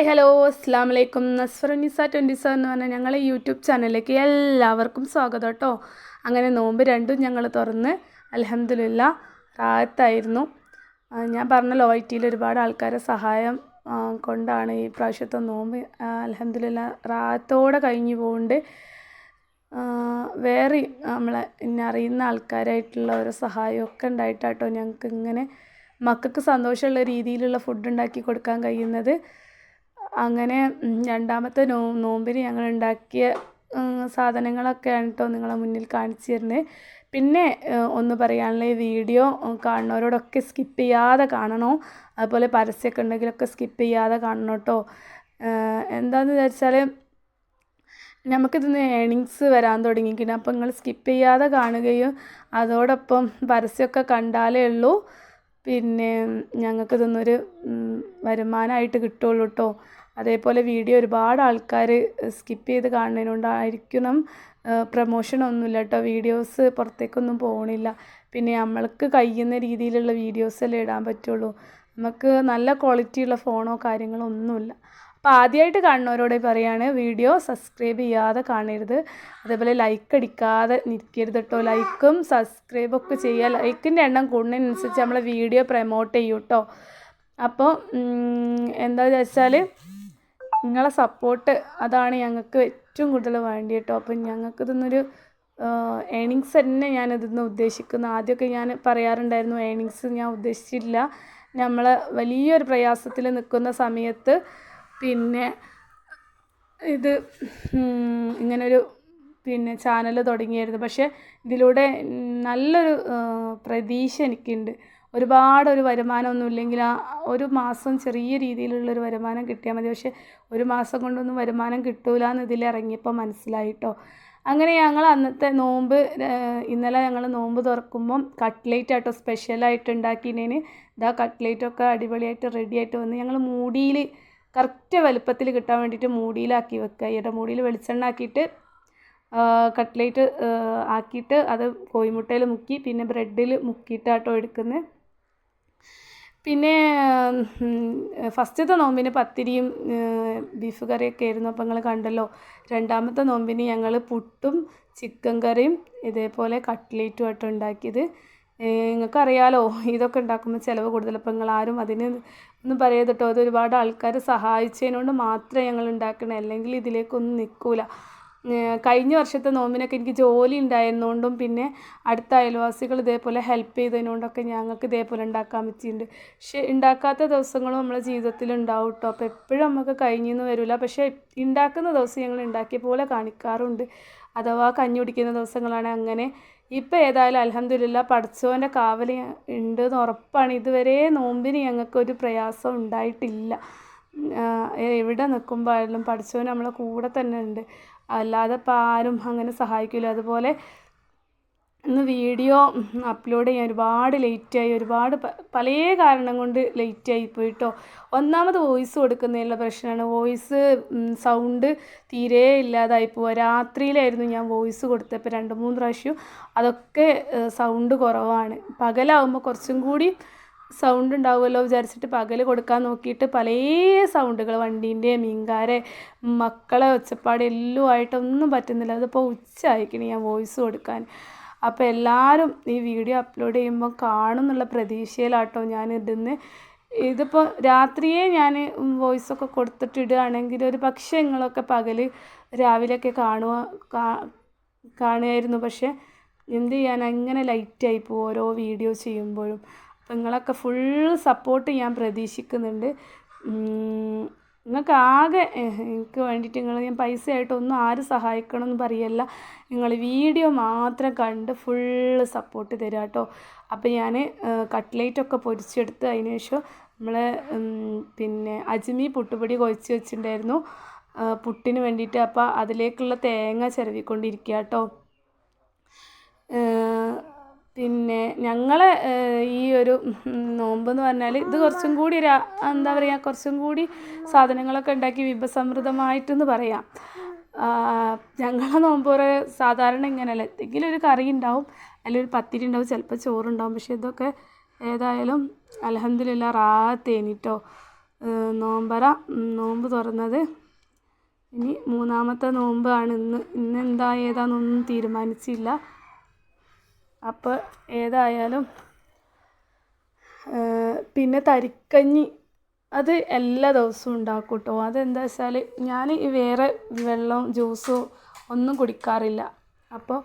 Hi hello അസ്സാം വലൈക്കും നസ്ഫറുനിസ twenty seven എന്ന് പറഞ്ഞാൽ ഞങ്ങളെ യൂട്യൂബ് ചാനലിലേക്ക് എല്ലാവർക്കും സ്വാഗതം കേട്ടോ. അങ്ങനെ നോമ്പ് രണ്ടും ഞങ്ങൾ തുറന്ന് അലഹമില്ല റാത്തായിരുന്നു ആ, ഞാൻ പറഞ്ഞല്ലോ ഐ ടിയിൽ ഒരുപാട് ആൾക്കാരെ സഹായം കൊണ്ടാണ് ഈ പ്രാവശ്യത്തെ നോമ്പ് അലഹമില്ല റാത്തോടെ കഴിഞ്ഞു പോകുന്നുണ്ട് വേറെ നമ്മളെ ഇന്നെ അറിയുന്ന ആൾക്കാരായിട്ടുള്ള ഓരോ സഹായമൊക്കെ ഉണ്ടായിട്ടാട്ടോ ഞങ്ങൾക്ക് ഇങ്ങനെ മക്കൾക്ക് സന്തോഷമുള്ള രീതിയിലുള്ള ഫുഡ് ഉണ്ടാക്കി കൊടുക്കാൻ കഴിയുന്നത്. അങ്ങനെ രണ്ടാമത്തെ നോ നോമ്പിന് ഞങ്ങൾ ഉണ്ടാക്കിയ സാധനങ്ങളൊക്കെ സാധനങ്ങളൊക്കെയാണ് കേട്ടോ നിങ്ങളെ മുന്നിൽ കാണിച്ചു തരുന്നത് പിന്നെ ഒന്ന് പറയാനുള്ള ഈ വീഡിയോ കാണുന്നവരോടൊക്കെ സ്കിപ്പ് ചെയ്യാതെ കാണണം? അതുപോലെ പരസ്യമൊക്കെ ഉണ്ടെങ്കിലൊക്കെ സ്കിപ്പ് ചെയ്യാതെ കാണണം കേട്ടോ എന്താണെന്ന് വിചാരിച്ചാൽ നമുക്കിതിന് ഏണിങ്സ് വരാൻ തുടങ്ങിയിട്ടുണ്ട് അപ്പോൾ നിങ്ങൾ സ്കിപ്പ് ചെയ്യാതെ കാണുകയും അതോടൊപ്പം പരസ്യമൊക്കെ കണ്ടാലേ ഉള്ളൂ. പിന്നെ ഞങ്ങൾക്ക് ഇതൊന്നൊരു വരുമാനമായിട്ട് കിട്ടുള്ളൂ കേട്ടോ അതേപോലെ വീഡിയോ ഒരുപാട് ആൾക്കാർ സ്കിപ്പ് ചെയ്ത് കാണുന്നതിനോണ്ടായിരിക്കണം പ്രൊമോഷൻ ഒന്നുമില്ല കേട്ടോ വീഡിയോസ് പുറത്തേക്കൊന്നും പോകണില്ല. പിന്നെ നമ്മൾക്ക് കഴിയുന്ന രീതിയിലുള്ള വീഡിയോസ് അല്ലേ ഇടാൻ പറ്റുള്ളൂ. നമുക്ക് നല്ല ക്വാളിറ്റിയുള്ള ഫോണോ കാര്യങ്ങളോ ഒന്നുമില്ല. അപ്പോൾ ആദ്യമായിട്ട് കാണുന്നവരോട് പറയാണ് വീഡിയോ സബ്സ്ക്രൈബ് ചെയ്യാതെ കാണരുത്. അതേപോലെ ലൈക്ക് അടിക്കാതെ നിൽക്കരുത് കേട്ടോ ലൈക്കും സബ്സ്ക്രൈബൊക്കെ ചെയ്യുക ലൈക്കിന്റെ എണ്ണം കൂടുന്നതിനനുസരിച്ച് നമ്മൾ വീഡിയോ പ്രൊമോട്ട് ചെയ്യും കേട്ടോ അപ്പോൾ എന്താ വെച്ചാൽ നിങ്ങളെ സപ്പോർട്ട് അതാണ് ഞങ്ങൾക്ക് ഏറ്റവും കൂടുതൽ വേണ്ടി കേട്ടോ അപ്പം ഞങ്ങൾക്ക് ഇതൊന്നൊരു ഏണിങ്സ് തന്നെ ഞാൻ ഇതിന്ന് ഉദ്ദേശിക്കുന്നു. ആദ്യമൊക്കെ ഞാൻ പറയാറുണ്ടായിരുന്നു ഏണിങ്സ് ഞാൻ ഉദ്ദേശിച്ചില്ല നമ്മൾ വലിയൊരു പ്രയാസത്തിൽ നിൽക്കുന്ന സമയത്ത് പിന്നെ ഇത് ഇങ്ങനൊരു പിന്നെ ചാനൽ തുടങ്ങിയായിരുന്നു. പക്ഷേ ഇതിലൂടെ നല്ലൊരു പ്രതീക്ഷ എനിക്കുണ്ട്. ഒരുപാട് ഒരു വരുമാനമൊന്നും ഇല്ലെങ്കിൽ ആ ഒരു മാസം ചെറിയ രീതിയിലുള്ളൊരു വരുമാനം കിട്ടിയാൽ മതി. പക്ഷേ ഒരു മാസം കൊണ്ടൊന്നും വരുമാനം കിട്ടൂല എന്ന് ഇതിൽ ഇറങ്ങിയപ്പോൾ മനസ്സിലായിട്ടോ. അങ്ങനെ ഞങ്ങൾ അന്നത്തെ നോമ്പ് ഇന്നലെ ഞങ്ങൾ നോമ്പ് തുറക്കുമ്പം കട്ട്ലേറ്റ് ആട്ടോ സ്പെഷ്യലായിട്ട് ഉണ്ടാക്കിയതിന് ഇതാ കട്ട്ലേറ്റൊക്കെ അടിപൊളിയായിട്ട് റെഡിയായിട്ട് വന്ന് ഞങ്ങൾ മൂടിയിൽ കറക്റ്റ് വലുപ്പത്തിൽ കിട്ടാൻ വേണ്ടിയിട്ട് മൂടിയിലാക്കി വെക്കുക. ഈയുടെ മൂടിയിൽ വെളിച്ചെണ്ണ ആക്കിയിട്ട് കട്ട്ലേറ്റ് ആക്കിയിട്ട് അത് കോഴിമുട്ടയിൽ മുക്കി പിന്നെ ബ്രെഡിൽ മുക്കിയിട്ടാട്ടോ എടുക്കുന്നത് പിന്നെ ഫസ്റ്റത്തെ നോമ്പിന് പത്തിരിയും ബീഫ് കറിയൊക്കെ ആയിരുന്നു. അപ്പോൾ നിങ്ങൾ കണ്ടല്ലോ രണ്ടാമത്തെ നോമ്പിന് ഞങ്ങൾ പുട്ടും ചിക്കൻ കറിയും ഇതേപോലെ കട്ട്ലേറ്റും ആട്ടോ ഉണ്ടാക്കിയത്. നിങ്ങൾക്കറിയാലോ ഇതൊക്കെ ഉണ്ടാക്കുമ്പോൾ ചിലവ് കൂടുതൽ അപ്പോൾ നിങ്ങൾ ആരും അതിന് ഒന്നും പറയരുത് കേട്ടോ അത് ഒരുപാട് ആൾക്കാർ സഹായിച്ചതിനോണ്ട് മാത്രമേ ഞങ്ങൾ ഉണ്ടാക്കണേ അല്ലെങ്കിൽ ഇതിലേക്കൊന്നും നിൽക്കൂല കഴിഞ്ഞ വർഷത്തെ നോമ്പിനൊക്കെ എനിക്ക് ജോലി ഉണ്ടായിരുന്നുകൊണ്ടും പിന്നെ അടുത്ത അയൽവാസികൾ ഇതേപോലെ ഹെൽപ്പ് ചെയ്തതിനോണ്ടൊക്കെ ഞങ്ങൾക്ക് ഇതേപോലെ ഉണ്ടാക്കാൻ പറ്റിയിട്ടുണ്ട്. പക്ഷേ ഉണ്ടാക്കാത്ത ദിവസങ്ങളും നമ്മളെ ജീവിതത്തിൽ ഉണ്ടാവും കേട്ടോ അപ്പോൾ എപ്പോഴും നമുക്ക് കഴിഞ്ഞെന്ന് വരില്ല പക്ഷേ ഉണ്ടാക്കുന്ന ദിവസം ഞങ്ങൾ ഉണ്ടാക്കിയ പോലെ കാണിക്കാറുണ്ട്. അഥവാ കഞ്ഞി കുടിക്കുന്ന ദിവസങ്ങളാണ് അങ്ങനെ ഇപ്പോൾ ഏതായാലും അലഹമില്ല പഠിച്ചവന്റെ കാവൽ ഉണ്ട് എന്ന് ഉറപ്പാണ്. ഇതുവരെ നോമ്പിന് ഞങ്ങൾക്കൊരു പ്രയാസം ഉണ്ടായിട്ടില്ല. എവിടെ നിൽക്കുമ്പോഴായാലും പഠിച്ചവൻ നമ്മളെ കൂടെ തന്നെ ഉണ്ട്. അല്ലാതെ ഇപ്പം ആരും അങ്ങനെ സഹായിക്കില്ല അതുപോലെ ഇന്ന് വീഡിയോ അപ്ലോഡ് ചെയ്യാൻ ഒരുപാട് ലേറ്റായി ഒരുപാട് പല കാരണം കൊണ്ട് ലേറ്റായി പോയിട്ടോ. ഒന്നാമത് വോയിസ് കൊടുക്കുന്നതിലുള്ള പ്രശ്നമാണ് വോയിസ് സൗണ്ട് തീരെ ഇല്ലാതായി പോവുക രാത്രിയിലായിരുന്നു ഞാൻ വോയിസ് കൊടുത്തപ്പോൾ രണ്ട് മൂന്ന് പ്രാവശ്യം അതൊക്കെ സൗണ്ട് കുറവാണ്. പകലാവുമ്പോൾ കുറച്ചും കൂടി സൗണ്ട് ഉണ്ടാവുമല്ലോ വിചാരിച്ചിട്ട് പകൽ കൊടുക്കാൻ നോക്കിയിട്ട് പല സൗണ്ടുകൾ വണ്ടീന്റെ മീൻകാരെ മക്കളെ ഒച്ചപ്പാട് എല്ലാം ആയിട്ടൊന്നും പറ്റുന്നില്ല. അതിപ്പോൾ ഉച്ച ആയിക്കണേ ഞാൻ വോയിസ് കൊടുക്കാൻ. അപ്പോൾ എല്ലാവരും ഈ വീഡിയോ അപ്ലോഡ് ചെയ്യുമ്പോൾ കാണും എന്നുള്ള പ്രതീക്ഷയിലാട്ടോ ഞാൻ ഇടുന്ന് ഇതിപ്പോൾ രാത്രിയേ ഞാൻ വോയിസ് ഒക്കെ ഇടുകയാണെങ്കിൽ ഒരു പക്ഷേ നിങ്ങളൊക്കെ പകൽ രാവിലെയൊക്കെ കാണുക കാണുമായിരുന്നു പക്ഷേ എന്ത് ചെയ്യാൻ അങ്ങനെ ലൈറ്റായി പോകും ഓരോ വീഡിയോ ചെയ്യുമ്പോഴും. അപ്പം നിങ്ങളൊക്കെ ഫുൾ സപ്പോർട്ട് ഞാൻ പ്രതീക്ഷിക്കുന്നുണ്ട്. നിങ്ങൾക്ക് ആകെ എനിക്ക് വേണ്ടിയിട്ട് നിങ്ങൾ ഞാൻ പൈസ ആയിട്ടൊന്നും ആരും സഹായിക്കണം എന്ന് പറയല്ല. നിങ്ങൾ വീഡിയോ മാത്രം കണ്ട് ഫുള്ള് സപ്പോർട്ട് തരിക കേട്ടോ. അപ്പോൾ ഞാൻ കട്ട്ലേറ്റൊക്കെ പൊരിച്ചെടുത്ത് അതിന് ശേഷം നമ്മൾ പിന്നെ അജ്മി പുട്ടുപൊടി കുഴച്ച് വെച്ചിട്ടുണ്ടായിരുന്നു. പുട്ടിന് വേണ്ടിയിട്ട് അപ്പോൾ അതിലേക്കുള്ള തേങ്ങ ചിരവിക്കൊണ്ടിരിക്കുക കേട്ടോ. പിന്നെ ഞങ്ങളെ ഈ ഒരു നോമ്പ് എന്ന് പറഞ്ഞാൽ ഇത് കുറച്ചും കൂടി ഒരു എന്താ പറയുക കുറച്ചും കൂടി സാധനങ്ങളൊക്കെ ഉണ്ടാക്കി വിഭസമൃദ്ധമായിട്ടെന്ന് പറയാം. ഞങ്ങളെ നോമ്പ് പറയുക സാധാരണ ഇങ്ങനെയല്ല. എന്തെങ്കിലും ഒരു കറി ഉണ്ടാവും അല്ലെങ്കിൽ ഒരു പത്തിരി ഉണ്ടാവും ചിലപ്പോൾ ചോറുണ്ടാവും. പക്ഷേ ഇതൊക്കെ ഏതായാലും അലഹമില്ല റാത്തേനിട്ടോ നോമ്പറ നോമ്പ് തുറന്നത് ഇനി മൂന്നാമത്തെ നോമ്പാണ്. ഇന്ന് ഇന്ന് എന്താ ഏതാണെന്നൊന്നും തീരുമാനിച്ചില്ല. അപ്പോൾ ഏതായാലും പിന്നെ തരിക്കഞ്ഞി അത് എല്ലാ ദിവസവും ഉണ്ടാക്കും കേട്ടോ അതെന്താ വെച്ചാൽ ഞാൻ വേറെ വെള്ളം ജ്യൂസോ ഒന്നും കുടിക്കാറില്ല. അപ്പോൾ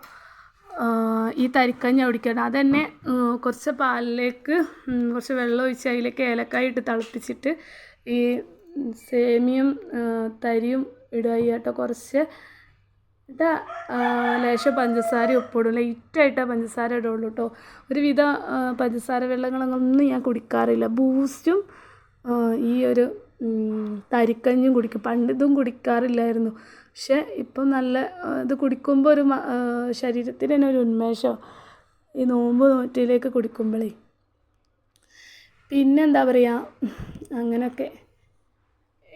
ഈ തരിക്കഞ്ഞി കുടിക്കണം അതന്നെ കുറച്ച് പാലിലേക്ക് കുറച്ച് വെള്ളം ഒഴിച്ച് അതിലേക്ക് ഏലക്കായ ഇട്ട് തിളപ്പിച്ചിട്ട് ഈ സേമിയും തരിയും ഇടുക കുറച്ച് എന്നിട്ട് ലേശം പഞ്ചസാര ഉപ്പിടും. ലൈറ്റായിട്ടാ പഞ്ചസാര ഇടുള്ളൂ കേട്ടോ ഒരുവിധ പഞ്ചസാര വെള്ളങ്ങളൊന്നും ഞാൻ കുടിക്കാറില്ല. ബൂസ്റ്റും ഈ ഒരു തരിക്കഞ്ഞും കുടിക്കും. പണ്ട് ഇതും കുടിക്കാറില്ലായിരുന്നു. പക്ഷെ ഇപ്പം നല്ല ഇത് കുടിക്കുമ്പോൾ ഒരു ശരീരത്തിന് തന്നെ ഒരു ഉന്മേഷം. ഈ നോമ്പ് നോറ്റിലേക്ക് കുടിക്കുമ്പോഴേ പിന്നെന്താ പറയുക അങ്ങനെയൊക്കെ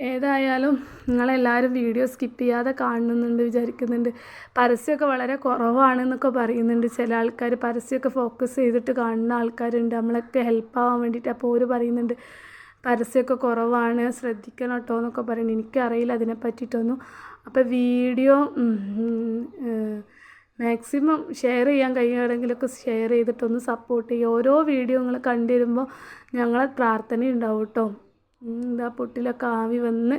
ഏതായാലും നിങ്ങളെല്ലാവരും വീഡിയോ സ്കിപ്പ് ചെയ്യാതെ കാണുന്നുണ്ട് വിചാരിക്കുന്നുണ്ട്. പരസ്യമൊക്കെ വളരെ കുറവാണെന്നൊക്കെ പറയുന്നുണ്ട്. ചില ആൾക്കാർ പരസ്യമൊക്കെ ഫോക്കസ് ചെയ്തിട്ട് കാണുന്ന ആൾക്കാരുണ്ട്. നമ്മളൊക്കെ ഹെൽപ്പ് ആവാൻ വേണ്ടിയിട്ട് അപ്പോൾ അവർ പറയുന്നുണ്ട് പരസ്യമൊക്കെ കുറവാണ് ശ്രദ്ധിക്കണം കേട്ടോ എന്നൊക്കെ പറയുന്നത് എനിക്കറിയില്ല അതിനെ പറ്റിയിട്ടൊന്നും. അപ്പോൾ വീഡിയോ മാക്സിമം ഷെയർ ചെയ്യാൻ കഴിയുകയാണെങ്കിലൊക്കെ ഷെയർ ചെയ്തിട്ടൊന്ന് സപ്പോർട്ട് ചെയ്യുക. ഓരോ വീഡിയോ നിങ്ങൾ കണ്ടിരുമ്പോൾ ഞങ്ങളെ പ്രാർത്ഥന ഉണ്ടാവും കേട്ടോ എന്താ പൊട്ടിലൊക്കെ ആവി വന്ന്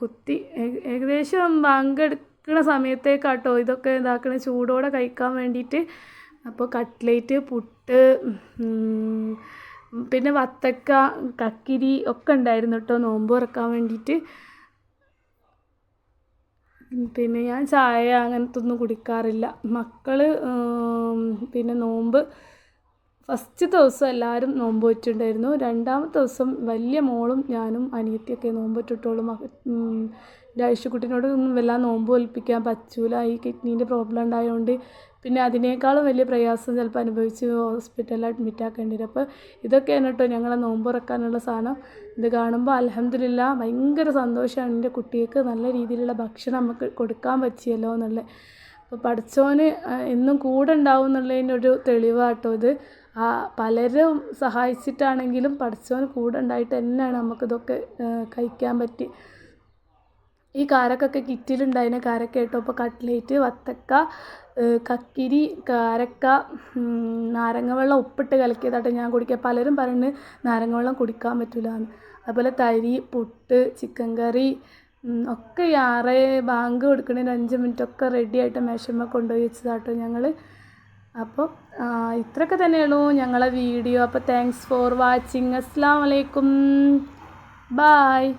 കുത്തി. ഏക- ഏകദേശം പങ്കെടുക്കുന്ന സമയത്തേക്കാട്ടോ ഇതൊക്കെ ഇതാക്കണ ചൂടോടെ കഴിക്കാൻ വേണ്ടിയിട്ട്. അപ്പോൾ കട്ട്ലേറ്റ് പുട്ട് പിന്നെ വത്തക്ക കക്കിരി ഒക്കെ ഉണ്ടായിരുന്നു കേട്ടോ നോമ്പ് തുറക്കാൻ വേണ്ടിയിട്ട്. പിന്നെ ഞാൻ ചായ അങ്ങനത്തെ ഒന്നും കുടിക്കാറില്ല മക്കൾ പിന്നെ നോമ്പ് ഫസ്റ്റ് ദിവസം എല്ലാവരും നോമ്പ് വെച്ചിട്ടുണ്ടായിരുന്നു രണ്ടാമത്തെ ദിവസം വലിയ മോളും ഞാനും അനിയത്തിയൊക്കെ നോമ്പ് വെച്ചിട്ടുള്ളൂ മക എന്റെ ഒന്നും വല്ലാതെ നോമ്പ് ഒൽപ്പിക്കാൻ പറ്റൂല. ഈ കിഡ്നീന്റെ പ്രോബ്ലം ഉണ്ടായതുകൊണ്ട് പിന്നെ അതിനേക്കാളും വലിയ പ്രയാസം ചിലപ്പോൾ അനുഭവിച്ച് ഹോസ്പിറ്റലിൽ അഡ്മിറ്റ് ആക്കേണ്ടി വരും. അപ്പോൾ ഇതൊക്കെയാണ് കേട്ടോ ഞങ്ങളെ നോമ്പ് ഇറക്കാനുള്ള സാധനം. ഇത് കാണുമ്പോൾ അലഹമില്ല ഭയങ്കര സന്തോഷമാണ് എന്റെ കുട്ടികൾക്ക്. നല്ല രീതിയിലുള്ള ഭക്ഷണം നമുക്ക് കൊടുക്കാൻ പറ്റിയല്ലോ എന്നുള്ളത് അപ്പോൾ പഠിച്ചോന് എന്നും കൂടെ ഉണ്ടാവും എന്നുള്ളതിന്റെ ഒരു തെളിവാട്ടോ ഇത്. ആ പലരും സഹായിച്ചിട്ടാണെങ്കിലും പഠിച്ചോന് കൂടെ ഉണ്ടായിട്ട് തന്നെയാണ് നമുക്കിതൊക്കെ കഴിക്കാൻ പറ്റി. ഈ കാരക്കൊക്കെ കിറ്റിലുണ്ടായിന് കാരക്ക കേട്ടോ അപ്പോൾ കട്ട്ലേറ്റ് വത്തക്ക കക്കിരി കാരക്ക നാരങ്ങ വെള്ളം ഉപ്പിട്ട് കലക്കിയതായിട്ട് ഞാൻ കുടിക്കുക പലരും പറയുന്നത് നാരങ്ങ വെള്ളം കുടിക്കാൻ പറ്റില്ല എന്ന് അതുപോലെ തരി പുട്ട് ചിക്കൻ കറി ഒക്കെ ആറേ ബാങ്ക് കൊടുക്കണതിന് അഞ്ച് മിനിറ്റ് ഒക്കെ റെഡിയായിട്ട് മേശമ്മ കൊണ്ടുപോയി വെച്ചതാട്ടോ ഞങ്ങൾ അപ്പോൾ ഇത്രയൊക്കെ തന്നെയുള്ളൂ ഞങ്ങളെ വീഡിയോ. അപ്പോൾ താങ്ക്സ് ഫോർ വാച്ചിങ് അസ്സാം വലൈക്കും ബായ്